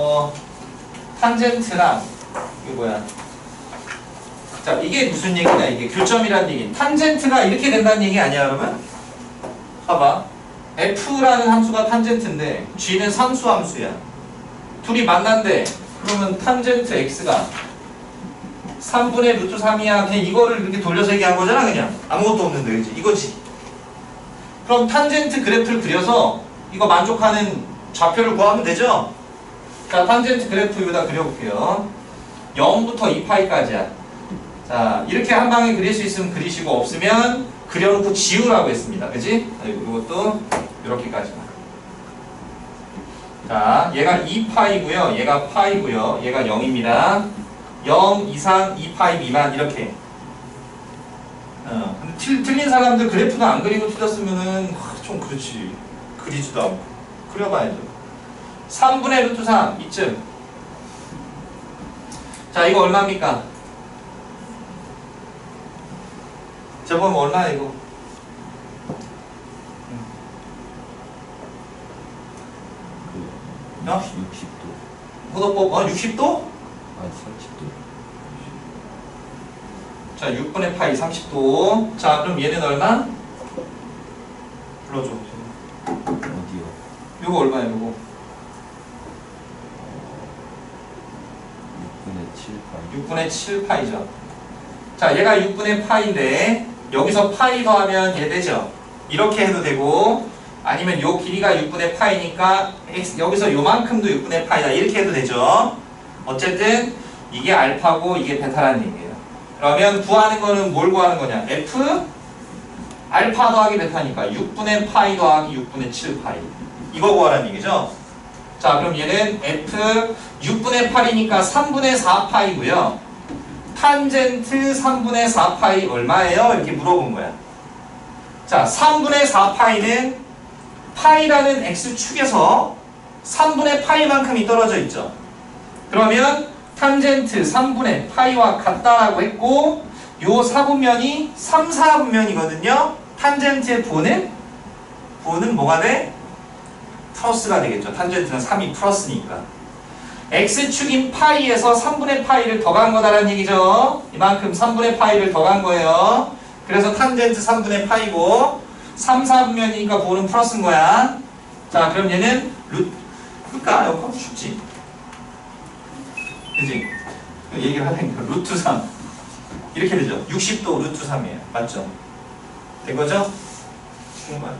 어, 탄젠트랑, 이게 뭐야? 자, 이게 무슨 얘기냐, 이게 교점이라는 얘기. 탄젠트가 이렇게 된다는 얘기 아니야, 여러분? 봐봐. f라는 함수가 탄젠트인데, g는 상수 함수야. 둘이 만난대. 그러면 탄젠트 x가 3분의 루트 3이야. 그냥 이거를 이렇게 돌려서 얘기한 거잖아, 그냥. 아무것도 없는데, 그지? 이거지. 그럼 탄젠트 그래프를 그려서 이거 만족하는 좌표를 구하면 되죠? 자, 탄젠트 그래프 여기다 그려볼게요. 0부터 2파이까지야. 자, 이렇게 한 방에 그릴 수 있으면 그리시고 없으면 그려놓고 지우라고 했습니다. 그지? 이것도 이렇게까지만. 자, 얘가 2파이고요. 얘가 파이고요. 얘가 0입니다. 0 이상 2파이 미만 이렇게. 어, 근데 틀, 틀린 사람들 그래프는 안 그리고 틀렸으면은 하, 좀 그렇지. 그리지도 않고. 그려봐야죠. 3분의 루트 3 이쯤. 자, 이거 얼마입니까? 저번 얼마야 이거? 그 어? 60도 호도법 어 60도? 아니 30도 자 6분의 파이 30도 자 그럼 얘는 얼마? 불러줘 어디요? 요거 얼마야 요거 6분의 7파이. 6분의 7 파이죠. 자 얘가 6분의 파인데 여기서 파이 더하면 얘 되죠? 이렇게 해도 되고 아니면 요 길이가 6분의 파이니까 여기서 요만큼도 6분의 파이다. 이렇게 해도 되죠? 어쨌든 이게 알파고 이게 베타라는 얘기예요. 그러면 구하는 거는 뭘 구하는 거냐? F? 알파 더하기 베타니까 6분의 파이 더하기 6분의 7 파이. 이거 구하라는 얘기죠 자 그럼 얘는 f 6분의 8이니까 3분의 4 파이고요. 탄젠트 3분의 4 파이 얼마예요? 이렇게 물어본 거야. 자 3분의 4 파이는 파이라는 x축에서 3분의 파이만큼이 떨어져 있죠. 그러면 탄젠트 3분의 파이와 같다라고 했고 요 4분면이 3, 4분면이거든요. 탄젠트의 보는? 보는 뭐가 돼? 플러스가 되겠죠. 탄젠트는 3이 플러스니까. x축인 파이에서 3분의 파이를 더 간 거다라는 얘기죠. 이만큼 3분의 파이를 더 간 거예요. 그래서 탄젠트 3분의 파이고 3, 4분면이니까 보는 플러스인 거야. 자 그럼 얘는 루 그니까 여기 쉽지. 그지? 얘기를 하니까 루트 3 이렇게 되죠. 60도 루트 3이에요. 맞죠? 된 거죠? 정말